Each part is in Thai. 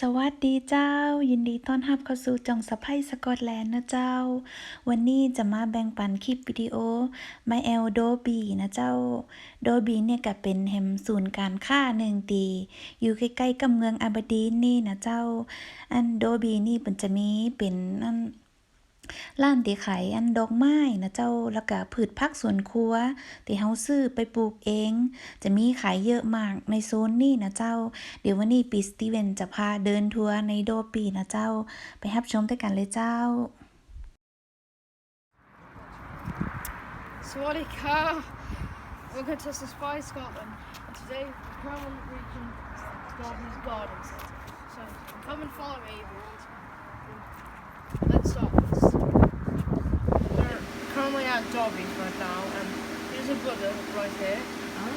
สวัสดีเจ้า ยินดีต้อนรับเข้าสู่จองสะพ้ยสกอตแลนด์นะเจ้า วันนี้จะมาแบ่งปันคลิปวิดีโอ My l d o b y นะเจ้าโดบีเนี่ยก็เป็นแฮมศูนย์การค้าหนึ่งตี อยู่ใกล้ๆกับเมืองอาบดีนนี่นะเจ้า อันโดบีนี่มันจะมีเป็นอัน ร้านที่ขายอันดอกไม้นะเจ้าแล้วก็พืชผักสวนครัวที่เฮาซื้อไปปลูกเอง จะมีขายเยอะมากในโซนนี่นะเจ้า เดี๋ยววันนี้ปีสตีเวนจะพาเดินทัวร์ในโดปีนะเจ้า ไปรับชมด้วยกันเลยเจ้า Swadika! Welcome to Spy Scotland. And today we're currently reaching Scotland's Garden Centre. So come and follow me everyone. Let's start this. We're currently at Dobby's right now and here's a Buddha right here. Oh,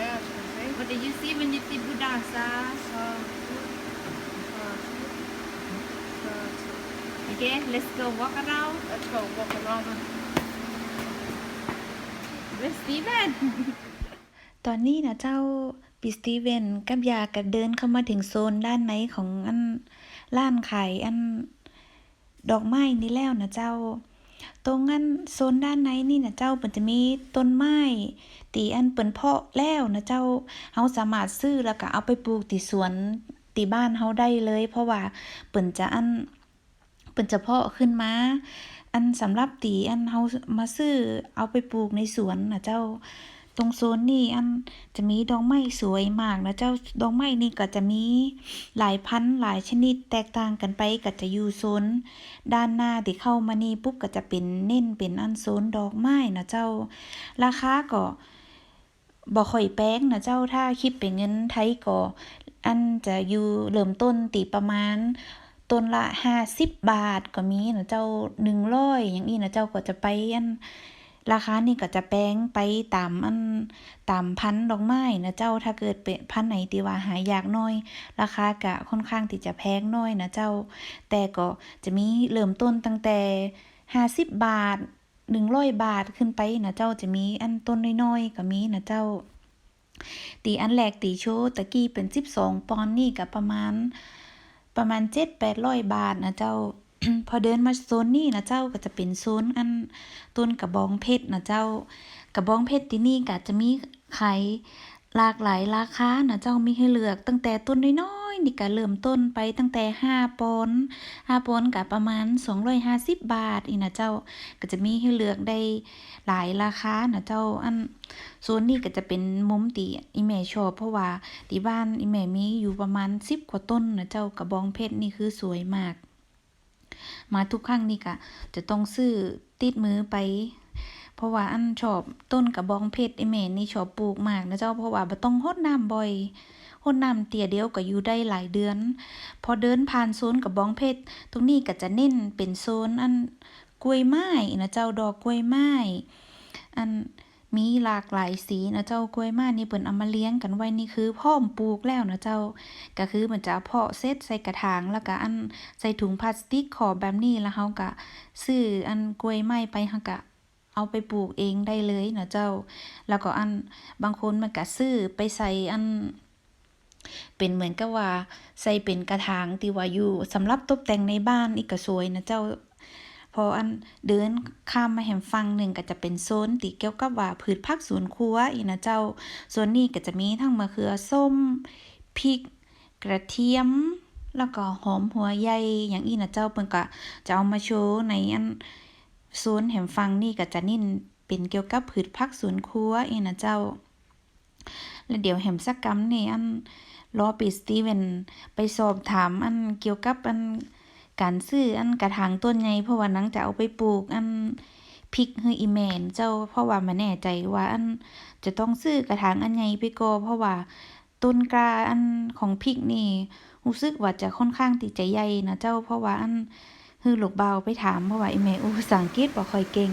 Yeah, as you can see. what do you see when you see Buddha, sir? So, uh, uh, Okay, let's go walk around. let's go walk around and Where's Steven? ตอนนี้นะเจ้าปีสตีเวนกับยากับเดินเข้ามาถึงโซนด้านในของอันร้านขายอัน ดอกไม้นี่แล้วนะเจ้า ตรงอันโซนด้านในนี่นะเจ้ามันจะมีต้นไม้ตีอันเปิ่นเพาะแล้วนะเจ้าเฮาสามารถซื้อแล้วก็เอาไปปลูกที่สวนตีบ้านเฮาได้เลย เพราะว่าเปิ่นจะอันเปิ่นจะเพาะขึ้นมาอันสำหรับตีอันเฮามาซื้อเอาไปปลูกในสวนนะเจ้า ตรงโซนนี่อันจะมีดอกไม้สวยมากนะเจ้าดอกไม้นี่ก็จะมีหลายพันธุ์หลายชนิดแตกต่างกันไปก็จะอยู่โซนด้านหน้าที่เข้ามานี่ปุ๊บก็จะเป็นเน้นเป็นอันโซนดอกไม้นะเจ้า ราคาก็บ่ค่อยแพงนะเจ้าถ้าคิดเป็นเงินไทยก็อันจะอยู่เริ่มต้นตีประมาณต้นละห้าสิบบาทก็มีนะเจ้าหนึ่งร้อยอย่างนี้นะเจ้าก็จะไปอัน ราคานี่ก็จะแปลงไปตามอันตามพันดอกไม้นะเจ้าถ้าเกิดเป็นพันไหนที่ว่าหายากน้อย ราคากะค่อนข้างที่จะแพงน้อยนะเจ้า แต่ก็จะมีเริ่มต้นตั้งแต่ห้าสิบบาทหนึ่งร้อยบาทขึ้นไปนะเจ้าจะมีอันต้นน้อยๆก็มีนะเจ้า ตีอันแรกตีโชว์ตะกี้เป็นสิบสองปอนนี่ก็ประมาณ ประมาณเจ็ดแปดร้อยบาทนะเจ้า พอเดินมาโซนนี่นะเจ้าก็จะเป็นโซนอันต้นกระบองเพชรนะเจ้ากระบองเพชรที่นี่ก็จะมีขายหลากหลายราคานะเจ้ามีให้เลือกตั้งแต่ต้นน้อยๆนี่ก็เริ่มต้นไปตั้งแต่ห้าปอนด์ห้าปอนด์ก็ประมาณสองร้อยห้าสิบบาทอีนะเจ้าก็จะมีให้เลือกได้หลายราคานะเจ้าอันโซนนี้ก็จะเป็นมุมตีอีแม่ชอบเพราะว่าที่บ้านอีแม่มีอยู่ประมาณสิบกว่าต้นนะเจ้ากระบองเพชรนี่คือสวยมาก มาทุกครั้งนี่ก็จะต้องซื้อติดมือไป เพราะว่าอันชอบต้นกระบองเพชรไอแม่นี่ชอบปลูกมากนะเจ้าเพราะว่าบ่ต้องรดน้ำบ่อยรดน้ำเตี่ยเดียวก็อยู่ได้หลายเดือน พอเดินผ่านโซนกระบองเพชรตรงนี้ก็จะเน้นเป็นโซนอันกล้วยไม้นะเจ้าดอกกล้วยไม้อัน มีหลากหลายสีนะเจ้ากล้วยไม้นี่เปิ่นเอามาเลี้ยงกันไว้นี่คือพร้อมปลูกแล้วนะเจ้า ก็คือมันจะเอาเพาะเซตใส่กระถางแล้วก็อันใส่ถุงพลาสติกขอบแบบนี้แล้วเฮาก็ซื้ออันกล้วยไม้ไปเฮาก็เอาไปปลูกเองได้เลยนะเจ้า แล้วก็อันบางคนมันก็ซื้อไปใส่อัน เป็นเหมือนกับว่า ใส่เป็นกระถางที่ว่าอยู่สำหรับตกแต่งในบ้านอีกก็สวยนะเจ้า พออันเดินข้ามมาแหมฟังหนึ่งก็จะเป็นโซนที่เกี่ยวกับว่าพืชผักสวนครัวอีนะเจ้าโซนนี้ก็จะมีทั้งมะเขือส้มพริก กระเทียม แล้วก็หอมหัวใหญ่อย่างอีนะเจ้าเพิ่นก็จะเอามาโชว์ในอันโซนแหมฟังนี่ก็จะนิ่นเป็นเกี่ยวกับพืชผักสวนครัวอีนะเจ้า แล้วเดี๋ยวแหมสักกำนี่อันรอปีสตีเวนไปสอบถามอันเกี่ยวกับอัน การซื้ออันกระถางต้นใหญ่เพราะว่านังจะเอาไปปลูกอันพริกให้อีแมนเจ้าเพราะว่ามาแน่ใจว่าอันจะต้องซื้อกระถางอันใหญ่ไปก่อเพราะว่าต้นกล้าอันของพริกนี่รู้สึกว่าจะค่อนข้างที่จใหญ่นะเจ้าเพราะว่าอันฮือหลกเบาไปถามเพราะว่าอ้แม่อู้ภาษาอังกฤษบ่ค่อยเก่ง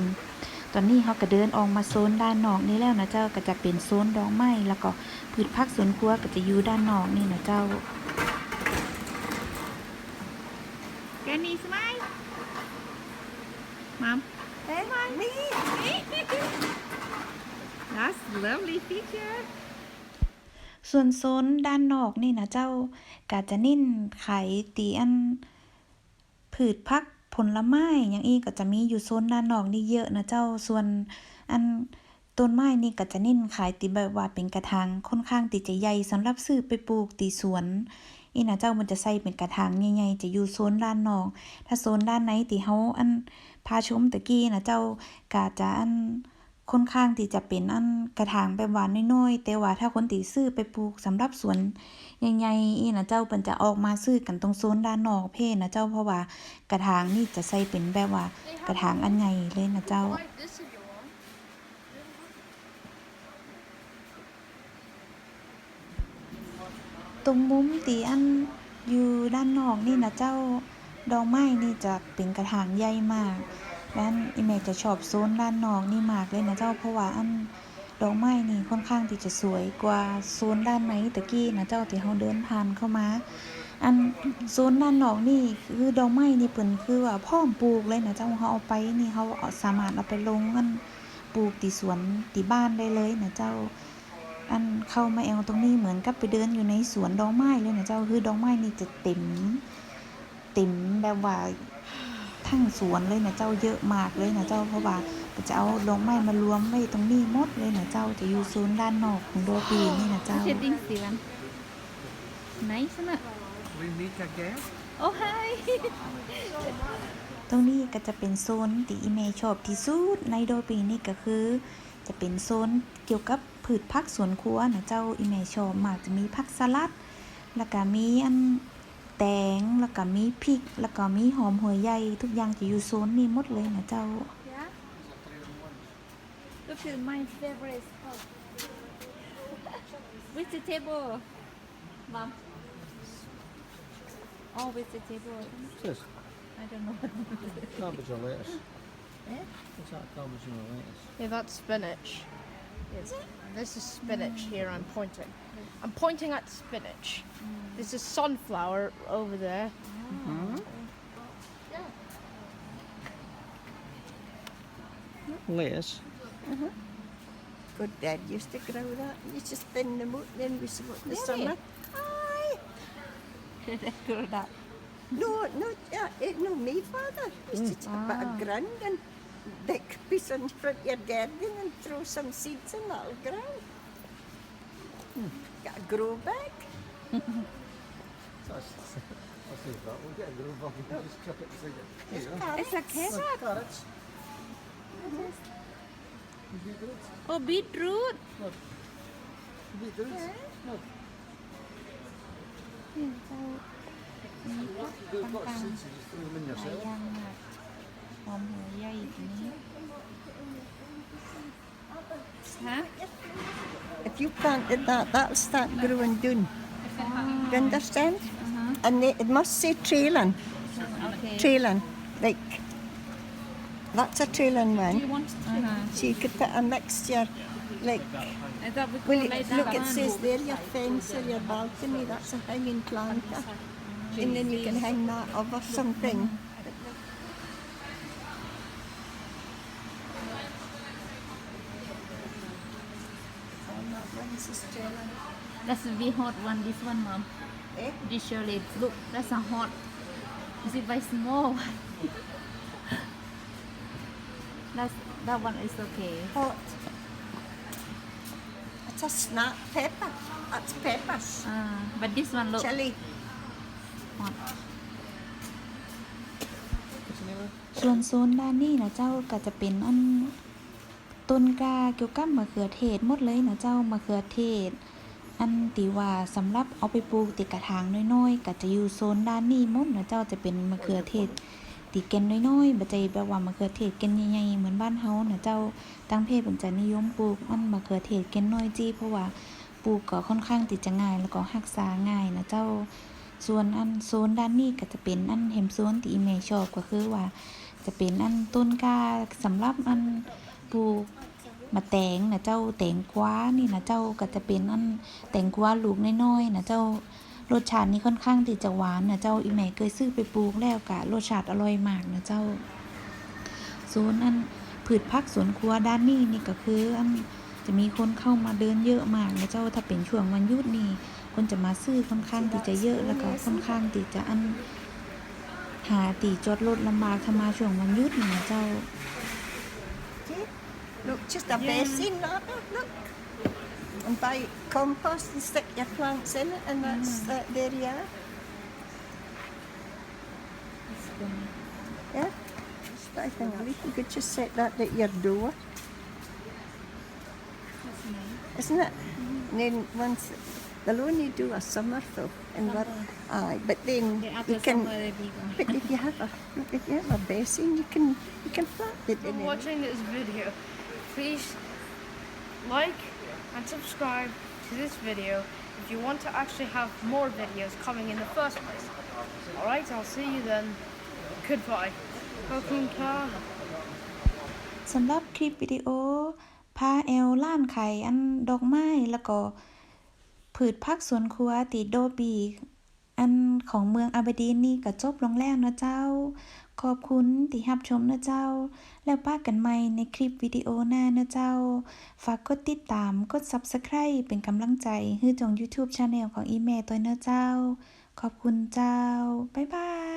ตอนนี้เขาก็เดินออกมาโซนด้านนอกนี่แล้วนะเจ้าก็จะเป็นโซนดอกไม้แล้วก็พืชผักสวนครัวก็จะอยู่ด้านนอกนี่นะเจ้า Kenny, smile. Mom. Hey, mommy. That's lovely feature. ส่วนโซนด้านนอกนี่นะเจ้ากาจะเน้นขายตีอันพืชผักผลไม้อย่างอีก็จะมีอยู่โซนด้านนอกนี่เยอะนะเจ้าส่วนอันต้นไม้นี่ก็จะเน้นขายติแบบว่าเป็นกระถางค่อนข้างติจะใหญ่สำหรับซื้อไปปลูกตีสวน อีนะเจ้ามันจะใส่เป็นกระถางใหญ่ๆจะอยู่โซนด้านนอก ถ้าโซนด้านในตีเฮาอันพาชมตะกี้นะเจ้ากาจะอันค่อนข้างที่จะเป็นอันกระถางแบบว่านน้อยๆ แต่ว่าถ้าคนตีซื้อไปปลูกสำหรับสวนใหญ่ๆอีนะเจ้าเปิ้นจะออกมาซื้อกันตรงโซนด้านนอกเพ่นะเจ้าเพราะว่ากระถางนี่จะใส่เป็นแบบว่ากระถางอันใหญ่เลยนะเจ้า like this if you want. ตรงมุมตีอันอยู่ด้านนอกนี่นะเจ้าดอกไม้นี่จะเป็นกระถางใหญ่มากและอันอีเมจจะชอบโซนด้านนอกนี่มากเลยนะเจ้าเพราะว่าอันดอกไม้นี่ค่อนข้างที่จะสวยกว่าโซนด้านในตะกี้นะเจ้าที่เราเดินผ่านเข้ามา อันโซนด้านนอกนี่คือดอกไม้นี่เปิ่นคือว่าพร้อมปลูกเลยนะเจ้าเขาเอาไปนี่เขาเอาสามารถเอาไปลงอันปลูกที่สวนที่บ้านได้เลยนะเจ้า อันเข้ามาแอลตรงนี้เหมือนกับไปเดินอยู่ในสวนดอกไม้เลยนะเจ้าคือดอกไม้นี่จะเต็มเต็มแบบว่าทั้งสวนเลยนะเจ้าเยอะมากเลยนะเจ้าเพราะว่าจะเอาดอกไม้มารวมไว้ตรงนี้หมดเลยนะเจ้าจะอยู่โซนด้านนอกของโดปีนี่นะเจ้า Shading Steven Nice isn't it We meet again. Oh hi ตรงนี้ก็จะเป็นโซนที่อีเมย์ชอบที่สุดในโดปีนี่ก็คือ จะเป็นโซนเกี่ยวกับ พืชผักสวนครัวนะเจ้าอีเมย์ชอบมากจะมีผักสลัด แล้วก็มีอันแตงแล้วก็มีพริก แล้วก็มีหอมหัวใหญ่ทุกอย่างจะอยู่โซนนี้หมดเลยนะเจ้า Yeah Look at my favorite spot Vegetable Mom Oh vegetable Says I don't know cabbage or lettuce. Eh? What's that cabbage and lettuce? Yeah, that's spinach. Yes. This is spinach here I'm pointing. I'm pointing at spinach. This is sunflower over there. Mm-hmm. Lettuce. Mm-hmm. Good dad used to grow that. You just thin them out, then we saw it the Really? summer. Aye. Grow that No, no, yeah, it, no, me father used to mm. put a ah. ground and big pissen, in front of your garden and throw some seeds in, that'll grow. Hmm. Got a grow bag. We'll get a grow bag and just chuck it. It's, Oh, beetroot. Beetroot. อย่างมากหอมหัวใหญ่ตรงนี้ Huh If you planted that, that'll start growing down. Do you understand? And they, it must say trailing, Okay trailing, like that's a trailing Do one. you want uh-huh. So you could put a mixture, like I thought we Well, could it, like look, that it says there your fence or your balcony, that's a hanging planter. And then you can hang that over something. That's a very hot one, this one, mom. Eh? This surely, look, that's a hot. Is it very small one? that's, that one is okay. Hot. It's a snap pepper. That's peppers. Uh, but this one look Chili. hot. What's the name of it? ส่วนโซนด้านนี้นะเจ้าก็จะเป็นอัน ต้นกาเกี่ยวกับมะเขือเทศหมดเลยนะเจ้ามะเขือเทศ อันตีว่าสำหรับเอาไปปลูกติดกระถางน้อยๆก็จะอยู่โซนด้านนี้หมดนะเจ้าจะเป็นมะเขือเทศตีแกนน้อยๆบ่ใจแบบว่ามะเขือเทศแกนใหญ่ๆเหมือนบ้านเฮานะเจ้าตั้งเพศเป็นจะนิยมปลูกอันมะเขือเทศแกนน้อยจี้เพราะว่าปลูกก็ค่อนข้างที่จะง่ายแล้วก็รักษาง่ายนะเจ้า ส่วนอันโซนด้านนี้ก็จะเป็นอันเห็มโซนที่อีเมชอบก็คือว่า จะเป็นอันต้นกาสำหรับอัน ปลูกมาแตงนะเจ้าแตงกวานี่นะเจ้าก็จะเป็นอันแตงกวาลูกน้อยๆนะเจ้ารสชาตินี่ค่อนข้างที่จะหวานนะเจ้าอีแม่เคยซื้อไปปลูกแล้วกะรสชาติอร่อยมากนะเจ้าส่วนอันพืชผักสวนครัวด้านนี้นี่ก็คืออันจะมีคนเข้ามาเดินเยอะมากนะเจ้าถ้าเป็นช่วงวันหยุดนี่คนจะมาซื้อค่อนข้างที่จะเยอะแล้วก็ค่อนข้างที่จะอันหาตีจอดรถลำบากถ้ามาช่วงวันหยุดนี่นะเจ้า Look, just a basin, look, look. And buy compost and stick your plants in it, and that's uh, there you are. Yeah. Just I think you could just set that at your door, isn't it? And then once they'll only do a summer though, and what? Aye, but then Yeah, you can. summer they be gone. But if you have a if you have a basin, you can you can plant it For in it. watching this video, please like and subscribe to this video if you want to actually have more videos coming in the first place. Alright, I'll see you then. Goodbye. Welcome, car. สำหรับคลิปวิดีโอ พาแอลล้านไข่อันดอกไม้แล้วก็ผืชพักสวนครัวติดโดบี อันของเมืองอาบดีนนี่ก็จบลงแล้วนะเจ้า ขอบคุณที่รับชมนะเจ้า แล้วป้ากันใหม่ในคลิปวิดีโอหน้านะเจ้า ฝากกดติดตามกด Subscribe เป็นกำลังใจให้จอง YouTube Channel ของอีเมตัวนะเจ้า ขอบคุณเจ้า บ๊ายบาย